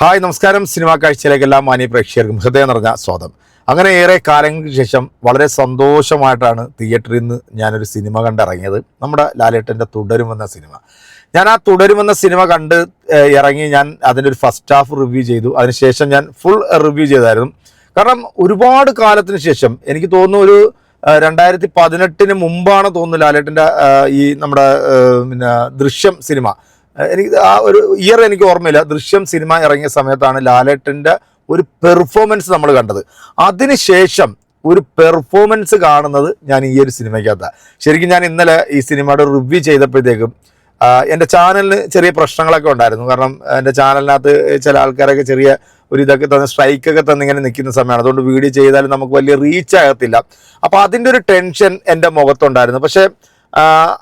Hi നമസ്കാരം. Cinema കാഴ്ചയിലേക്ക് എല്ലാ മാന്യ പ്രേക്ഷകർക്കും ഹൃദയം നിറഞ്ഞ സ്വാഗതം. അങ്ങനെ ഏറെ കാലങ്ങൾക്ക് ശേഷം വളരെ സന്തോഷമായിട്ടാണ് തിയേറ്ററിൽ നിന്ന് ഞാനൊരു സിനിമ കണ്ടിറങ്ങിയത്. നമ്മുടെ ലാലേട്ടന്റെ തുടരുമെന്ന സിനിമ. ഞാൻ ആ തുടരുമെന്ന സിനിമ കണ്ട് ഇറങ്ങി ഞാൻ അതിന്റെ ഒരു ഫസ്റ്റ് ഹാഫ് റിവ്യൂ ചെയ്തു. അതിനുശേഷം ഞാൻ ഫുൾ റിവ്യൂ ചെയ്തായിരുന്നു. കാരണം ഒരുപാട് കാലത്തിന് ശേഷം എനിക്ക് തോന്നുന്നു ഒരു രണ്ടായിരത്തി പതിനെട്ടിന് മുമ്പാണ് തോന്നുന്നു ലാലേട്ടന്റെ ഈ നമ്മുടെ പിന്നെ ദൃശ്യം സിനിമ. എനിക്ക് ആ ഒരു ഇയർ എനിക്ക് ഓർമ്മയില്ല. ദൃശ്യം സിനിമ ഇറങ്ങിയ സമയത്താണ് ലാലേട്ടന്റെ ഒരു പെർഫോമൻസ് നമ്മൾ കണ്ടത്. അതിനുശേഷം ഒരു പെർഫോമൻസ് കാണുന്നത് ഞാൻ ഈ ഒരു സിനിമയ്ക്കകത്താണ് ശരിക്കും ഞാൻ ഇന്നലെ ഈ സിനിമയുടെ റിവ്യൂ ചെയ്തപ്പോഴത്തേക്കും എന്റെ ചാനലിന് ചെറിയ പ്രശ്നങ്ങളൊക്കെ ഉണ്ടായിരുന്നു. കാരണം എന്റെ ചാനലിനകത്ത് ചില ആൾക്കാരൊക്കെ ചെറിയ ഒരു ഇതൊക്കെ തന്ന് സ്ട്രൈക്കൊക്കെ തന്ന് ഇങ്ങനെ നിൽക്കുന്ന സമയമാണ്. അതുകൊണ്ട് വീഡിയോ ചെയ്താലും നമുക്ക് വലിയ റീച്ച് ആകത്തില്ല. അപ്പോൾ അതിന്റെ ഒരു ടെൻഷൻ എന്റെ മുഖത്തുണ്ടായിരുന്നു. പക്ഷേ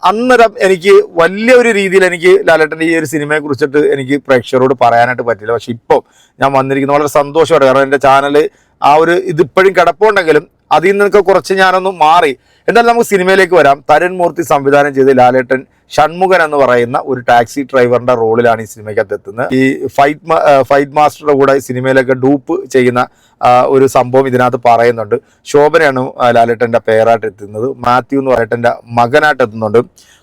അന്നേരം എനിക്ക് വലിയൊരു രീതിയിൽ എനിക്ക് ലാലേട്ടന്റെ ഈ ഒരു സിനിമയെ കുറിച്ചിട്ട് എനിക്ക് പ്രേക്ഷകരോട് പറയാനായിട്ട് പറ്റില്ല. പക്ഷെ ഇപ്പോൾ ഞാൻ വന്നിരിക്കുന്ന വളരെ സന്തോഷമാണ് കാരണം എന്റെ ചാനൽ ആ ഒരു ഇതിപ്പോഴും കിടപ്പുണ്ടെങ്കിലും അതിൽ നിന്നൊക്കെ കുറച്ച് ഞാനൊന്ന് മാറി. എന്തായാലും നമുക്ക് സിനിമയിലേക്ക് വരാം. തരൺ മൂർത്തി സംവിധാനം ചെയ്ത് ലാലേട്ടൻ ഷൺമുഖൻ എന്ന് പറയുന്ന ഒരു ടാക്സി ഡ്രൈവറിന്റെ റോളിലാണ് ഈ സിനിമയ്ക്കകത്ത് എത്തുന്നത് ഈ ഫൈറ്റ് ഫൈറ്റ് മാസ്റ്ററുടെ കൂടെ സിനിമയിലൊക്കെ ഡൂപ്പ് ചെയ്യുന്ന ഒരു സംഭവം ഇതിനകത്ത് പറയുന്നുണ്ട്. ശോഭനയാണ് ലാലേട്ടന്റെ പേരായിട്ട് എത്തുന്നത്. മാത്യു എന്ന് പറയട്ടന്റെ മകനായിട്ട് എത്തുന്നുണ്ട്.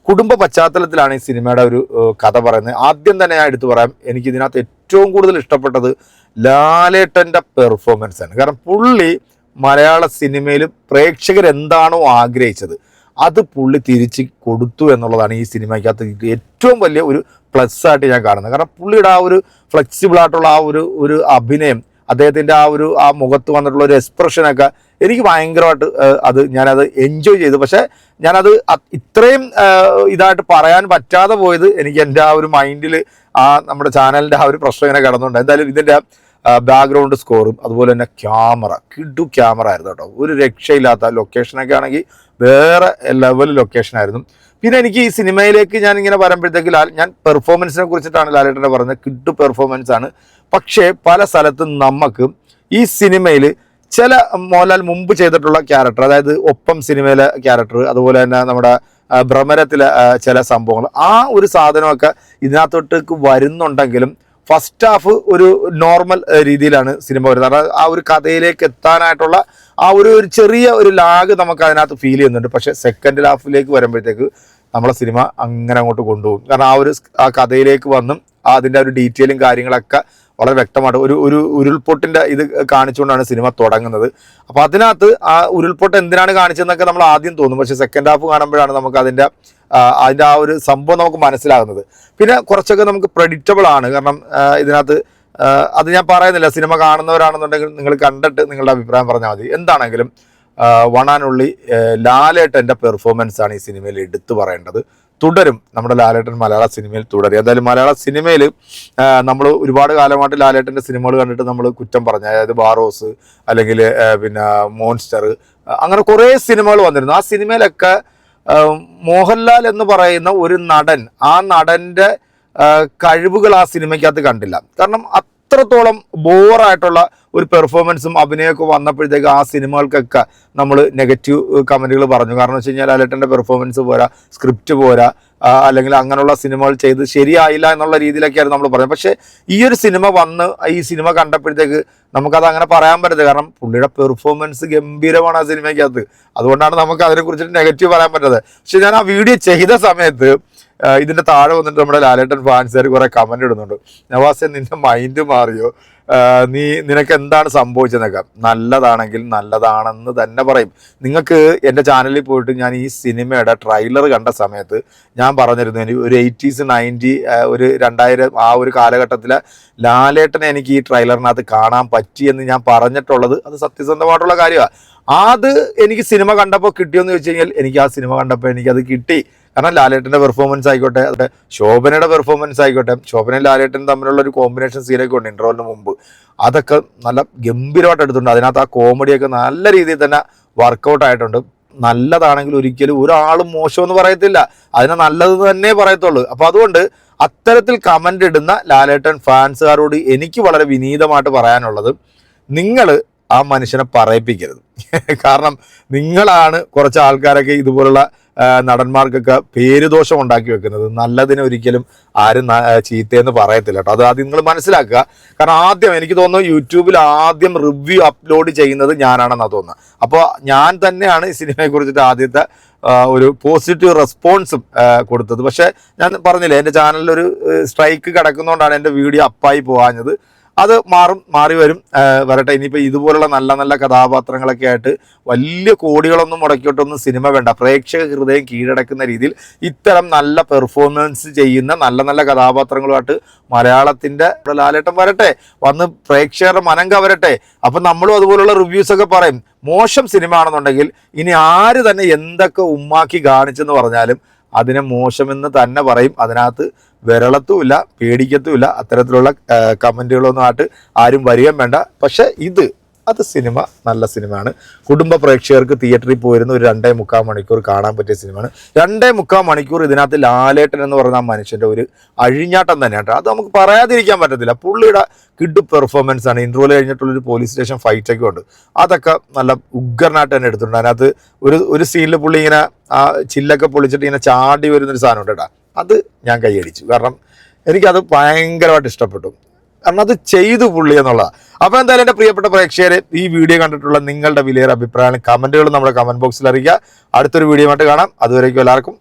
കുടുംബ പശ്ചാത്തലത്തിലാണ് ഈ സിനിമയുടെ ഒരു കഥ പറയുന്നത്. ആദ്യം തന്നെ ഞാൻ എടുത്തു പറയാം എനിക്ക് ഇതിനകത്ത് ഏറ്റവും കൂടുതൽ ഇഷ്ടപ്പെട്ടത് ലാലേട്ടന്റെ പെർഫോമൻസ് ആണ് കാരണം പുള്ളി മലയാള സിനിമയിൽ പ്രേക്ഷകർ എന്താണോ ആഗ്രഹിച്ചത് അത് പുള്ളി തിരിച്ച് കൊടുത്തു എന്നുള്ളതാണ് ഈ സിനിമയ്ക്കകത്ത് ഏറ്റവും വലിയ ഒരു പ്ലസ് ആയിട്ട് ഞാൻ കാണുന്നത്. കാരണം പുള്ളിയുടെ ആ ഒരു ഫ്ലെക്സിബിൾ ആയിട്ടുള്ള ആ ഒരു ഒരു അഭിനയം അദ്ദേഹത്തിന്റെ ആ ഒരു ആ മുഖത്ത് വന്നിട്ടുള്ള ഒരു എക്സ്പ്രഷനൊക്കെ എനിക്ക് ഭയങ്കരമായിട്ട് അത് ഞാനത് എൻജോയ് ചെയ്തു. പക്ഷേ ഞാനത് ഇത്രയും ഇതായിട്ട് പറയാൻ പറ്റാതെ പോയത് എനിക്ക് എന്റെ ആ ഒരു മൈൻഡിൽ ആ നമ്മുടെ ചാനലിന്റെ ആ ഒരു പ്രശ്നം ഇങ്ങനെ കിടന്നുണ്ട് എന്തായാലും ഇതിന്റെ ബാക്ക്ഗ്രൗണ്ട് സ്കോറും അതുപോലെ തന്നെ ക്യാമറ കിഡു ക്യാമറ ആയിരുന്നു കേട്ടോ. ഒരു രക്ഷയില്ലാത്ത ലൊക്കേഷനൊക്കെ ആണെങ്കിൽ വേറെ ലെവൽ ലൊക്കേഷൻ ആയിരുന്നു. പിന്നെ എനിക്ക് ഈ സിനിമയിലേക്ക് ഞാൻ ഇങ്ങനെ വരുമ്പോഴത്തേക്ക് ലാൽ ഞാൻ പെർഫോമൻസിനെ കുറിച്ചിട്ടാണ് ലാലേട്ടനെ പറഞ്ഞത്. കിട്ടു പെർഫോമൻസ് ആണ്. പക്ഷേ പല സ്ഥലത്തും നമുക്ക് ഈ സിനിമയിൽ ചില മോഹൻലാൽ മുമ്പ് ചെയ്തിട്ടുള്ള ക്യാരക്ടർ അതായത് ഒപ്പം സിനിമയിലെ ക്യാരക്ടർ അതുപോലെ തന്നെ നമ്മുടെ ഭ്രമരത്തിലെ ചില സംഭവങ്ങൾ ആ ഒരു സാധനമൊക്കെ ഇതിനകത്തോട്ടേക്ക് വരുന്നുണ്ടെങ്കിലും ഫസ്റ്റ് ഹാഫ് ഒരു നോർമൽ രീതിയിലാണ് സിനിമ വരുന്നത്. കാരണം ആ ഒരു കഥയിലേക്ക് എത്താനായിട്ടുള്ള ആ ഒരു ഒരു ചെറിയ ഒരു ലാഗ് നമുക്ക് അതിനകത്ത് ഫീൽ ചെയ്യുന്നുണ്ട്. പക്ഷേ സെക്കൻഡ് ഹാഫിലേക്ക് വരുമ്പോഴത്തേക്ക് നമ്മളെ സിനിമ അങ്ങനെ അങ്ങോട്ട് കൊണ്ടുപോകും. കാരണം ആ ഒരു ആ കഥയിലേക്ക് വന്നും അതിന്റെ ഒരു ഡീറ്റെയിലും കാര്യങ്ങളൊക്കെ വളരെ വ്യക്തമായിട്ട് ഒരു ഒരു ഉരുൾപൊട്ടിന്റെ ഇത് കാണിച്ചുകൊണ്ടാണ് സിനിമ തുടങ്ങുന്നത്. അപ്പോൾ അതിനകത്ത് ആ ഉരുൾപൊട്ട് എന്തിനാണ് കാണിച്ചതെന്നൊക്കെ നമ്മൾ ആദ്യം തോന്നും. പക്ഷേ സെക്കൻഡ് ഹാഫ് കാണുമ്പോഴാണ് നമുക്ക് അതിന്റെ അതിന്റെ ആ ഒരു സംഭവം നമുക്ക് മനസ്സിലാകുന്നത്. പിന്നെ കുറച്ചൊക്കെ നമുക്ക് പ്രഡിക്റ്റബിൾ ആണ്. കാരണം ഇതിനകത്ത് അത് ഞാൻ പറയുന്നില്ല. സിനിമ കാണുന്നവരാണെന്നുണ്ടെങ്കിൽ നിങ്ങൾ കണ്ടിട്ട് നിങ്ങളുടെ അഭിപ്രായം പറഞ്ഞാൽ മതി. എന്താണെങ്കിലും വണാനുള്ളി ലാലേട്ടന്റെ പെർഫോമൻസ് ആണ് ഈ സിനിമയിൽ എടുത്തു പറയേണ്ടത്. തുടരും നമ്മുടെ ലാലേട്ടൻ മലയാള സിനിമയിൽ തുടരും. എന്തായാലും മലയാള സിനിമയിൽ നമ്മൾ ഒരുപാട് കാലമായിട്ട് ലാലേട്ടന്റെ സിനിമകൾ കണ്ടിട്ട് നമ്മൾ കുറ്റം പറഞ്ഞു അതായത് ബാറോസ് അല്ലെങ്കിൽ പിന്നെ മോൺസ്റ്റർ അങ്ങനെ കുറേ സിനിമകൾ വന്നിരുന്നു. ആ സിനിമയിലൊക്കെ മോഹൻലാൽ എന്ന് പറയുന്ന ഒരു നടൻ ആ നടന്റെ കഴിവുകൾ ആ സിനിമയ്ക്കകത്ത് കണ്ടില്ല. കാരണം അത്രത്തോളം ബോറായിട്ടുള്ള ഒരു പെർഫോമൻസും അഭിനയമൊക്കെ വന്നപ്പോഴത്തേക്ക് ആ സിനിമകൾക്കൊക്കെ നമ്മൾ നെഗറ്റീവ് കമന്റുകൾ പറഞ്ഞു. കാരണം വെച്ച് കഴിഞ്ഞാൽ അലട്ടന്റെ പെർഫോമൻസ് പോരാ സ്ക്രിപ്റ്റ് പോരാ അല്ലെങ്കിൽ അങ്ങനെയുള്ള സിനിമകൾ ചെയ്ത് ശരിയായില്ല എന്നുള്ള രീതിയിലൊക്കെയായിരുന്നു നമ്മൾ പറഞ്ഞത്. പക്ഷേ ഈ ഒരു സിനിമ വന്ന് ഈ സിനിമ കണ്ടപ്പോഴത്തേക്ക് നമുക്കത് അങ്ങനെ പറയാൻ പറ്റത്തില്ല. കാരണം പുള്ളിയുടെ പെർഫോമൻസ് ഗംഭീരമാണ് ആ സിനിമയ്ക്കകത്ത്. അതുകൊണ്ടാണ് നമുക്ക് അതിനെക്കുറിച്ചിട്ട് നെഗറ്റീവ് പറയാൻ പറ്റത് പക്ഷേ ഞാൻ ആ വീഡിയോ ചെയ്ത സമയത്ത് ഇതിന്റെ താഴെ വന്നിട്ട് നമ്മുടെ ലാലേട്ടൻ ഫാൻസുകാർ കുറെ കമന്റ് ഇടുന്നുണ്ട്. നവാസെ നിന്റെ മൈൻഡ് മാറിയോ? നീ നിനക്ക് എന്താണ് സംഭവിച്ചതെന്നൊക്കെ. നല്ലതാണെങ്കിൽ നല്ലതാണെന്ന് തന്നെ പറയും. നിങ്ങൾക്ക് എന്റെ ചാനലിൽ പോയിട്ട് ഞാൻ ഈ സിനിമയുടെ ട്രെയിലർ കണ്ട സമയത്ത് ഞാൻ പറഞ്ഞിരുന്നു എനിക്ക് ഒരു എയ്റ്റീസ് നയന്റി ഒരു രണ്ടായിരം ആ ഒരു കാലഘട്ടത്തിലെ ലാലേട്ടനെ എനിക്ക് ഈ ട്രെയിലറിനകത്ത് കാണാൻ പറ്റിയെന്ന് ഞാൻ പറഞ്ഞിട്ടുള്ളത് അത് സത്യസന്ധമായിട്ടുള്ള കാര്യമാണ് അത് എനിക്ക് സിനിമ കണ്ടപ്പോൾ കിട്ടിയോന്ന് ചോദിച്ചു കഴിഞ്ഞാൽ എനിക്ക് ആ സിനിമ കണ്ടപ്പോൾ എനിക്കത് കിട്ടി. കാരണം ലാലേട്ടന്റെ പെർഫോമൻസ് ആയിക്കോട്ടെ അതെ ശോഭനയുടെ പെർഫോമൻസ് ആയിക്കോട്ടെ ശോഭനയും ലാലേട്ടനും തമ്മിലുള്ള ഒരു കോമ്പിനേഷൻ സീനൊക്കെ ഉണ്ട് ഇന്റർവലിന് മുമ്പ്. അതൊക്കെ നല്ല ഗംഭീരമായിട്ട് എടുത്തിട്ടുണ്ട്. അതിനകത്ത് ആ കോമഡിയൊക്കെ നല്ല രീതിയിൽ തന്നെ വർക്കൗട്ട് ആയിട്ടുണ്ട്. നല്ലതാണെങ്കിൽ ഒരിക്കലും ഒരാളും മോശമെന്ന് പറയത്തില്ല. അതിനെ നല്ലത് തന്നെ പറയത്തുള്ളൂ. അപ്പോൾ അതുകൊണ്ട് അത്തരത്തിൽ കമന്റ് ഇടുന്ന ലാലേട്ടൻ ഫാൻസുകാരോട് എനിക്ക് വളരെ വിനീതമായിട്ട് പറയാനുള്ളത് നിങ്ങൾ ആ മനുഷ്യനെ പറയിപ്പിക്കരുത്. കാരണം നിങ്ങളാണ് കുറച്ച് ആൾക്കാരൊക്കെ ഇതുപോലുള്ള നടന്മാർക്കൊക്കെ പേരുദോഷം ഉണ്ടാക്കി വെക്കുന്നത്. നല്ലതിന് ഒരിക്കലും ആരും ചീത്തയെന്ന് പറയത്തില്ല കേട്ടോ. അത് ആദ്യം നിങ്ങൾ മനസ്സിലാക്കുക. കാരണം ആദ്യം എനിക്ക് തോന്നുന്നു യൂട്യൂബിൽ ആദ്യം റിവ്യൂ അപ്ലോഡ് ചെയ്യുന്നത് ഞാനാണെന്നാണ് തോന്നുന്നത്. അപ്പോൾ ഞാൻ തന്നെയാണ് ഈ സിനിമയെ കുറിച്ചിട്ട് ആദ്യത്തെ ഒരു പോസിറ്റീവ് റെസ്പോൺസും കൊടുത്തത്. പക്ഷേ ഞാൻ പറഞ്ഞില്ലേ എന്റെ ചാനലിൽ ഒരു സ്ട്രൈക്ക് കിടക്കുന്നതുകൊണ്ടാണ് എന്റെ വീഡിയോ അപ്പായി പോകാഞ്ഞത്. അത് മാറും മാറി വരും. വരട്ടെ ഇനിയിപ്പോൾ ഇതുപോലുള്ള നല്ല നല്ല കഥാപാത്രങ്ങളൊക്കെ ആയിട്ട് വലിയ കോടികളൊന്നും മുടക്കിയിട്ടൊന്നും സിനിമ വേണ്ട. പ്രേക്ഷക ഹൃദയം കീഴടക്കുന്ന രീതിയിൽ ഇത്തരം നല്ല പെർഫോമൻസ് ചെയ്യുന്ന നല്ല നല്ല കഥാപാത്രങ്ങളുമായിട്ട് മലയാളത്തിന്റെ ലാലേട്ടം വരട്ടെ വന്ന് പ്രേക്ഷകരുടെ മനം കവരട്ടെ. അപ്പം നമ്മളും അതുപോലുള്ള റിവ്യൂസൊക്കെ പറയും മോശം സിനിമ ആണെന്നുണ്ടെങ്കിൽ ഇനി ആര് തന്നെ എന്തൊക്കെ ഉമ്മാക്കി കാണിച്ചെന്ന് പറഞ്ഞാലും അതിനെ മോശമെന്ന് തന്നെ പറയും. അതിനകത്ത് വിരളത്തുമില്ല പേടിക്കത്തുമില്ല. അത്തരത്തിലുള്ള കമന്റുകളൊന്നും ആയിട്ട് ആരും വരികയും വേണ്ട. പക്ഷേ ഇത് അത് സിനിമ നല്ല സിനിമയാണ്. കുടുംബ പ്രേക്ഷകർക്ക് തിയേറ്ററിൽ പോയിരുന്ന ഒരു രണ്ടേ മുക്കാൽ മണിക്കൂർ കാണാൻ പറ്റിയ സിനിമയാണ്. രണ്ടേ മുക്കാൽ മണിക്കൂർ ഇതിനകത്ത് ലാലേട്ടൻ എന്ന് പറയുന്ന ആ മനുഷ്യന്റെ ഒരു അഴിഞ്ഞാട്ടം തന്നെയാണ് അത് നമുക്ക് പറയാതിരിക്കാൻ പറ്റത്തില്ല. പുള്ളിയുടെ കിഡ് പെർഫോമൻസ് ആണ്. ഇൻട്രോൽ കഴിഞ്ഞിട്ടുള്ളൊരു പോലീസ് സ്റ്റേഷൻ ഫൈറ്റ് ഒക്കെ ഉണ്ട്. അതൊക്കെ നല്ല ഉഗ്രനായിട്ട് തന്നെ എടുത്തിട്ടുണ്ട്. അതിനകത്ത് ഒരു ഒരു സീനിൽ പുള്ളി ഇങ്ങനെ ആ ചില്ലൊക്കെ പൊളിച്ചിട്ട് ഇങ്ങനെ ചാടി വരുന്നൊരു സാധനം ഉണ്ട് കേട്ടോ. അത് ഞാൻ കൈയടിച്ചു. കാരണം എനിക്കത് ഭയങ്കരമായിട്ട് ഇഷ്ടപ്പെട്ടു. കാരണം അത് ചെയ്തു പുള്ളി എന്നുള്ളതാണ് അപ്പോൾ എന്തായാലും എന്റെ പ്രിയപ്പെട്ട പ്രേക്ഷകരെ ഈ വീഡിയോ കണ്ടിട്ടുള്ള നിങ്ങളുടെ വിലയേറെ അഭിപ്രായങ്ങൾ കമന്റുകളും നമ്മുടെ കമന്റ് ബോക്സിൽ അറിയിക്കുക. അടുത്തൊരു വീഡിയോ ആയിട്ട് കാണാം. അതുവരേക്കും എല്ലാവർക്കും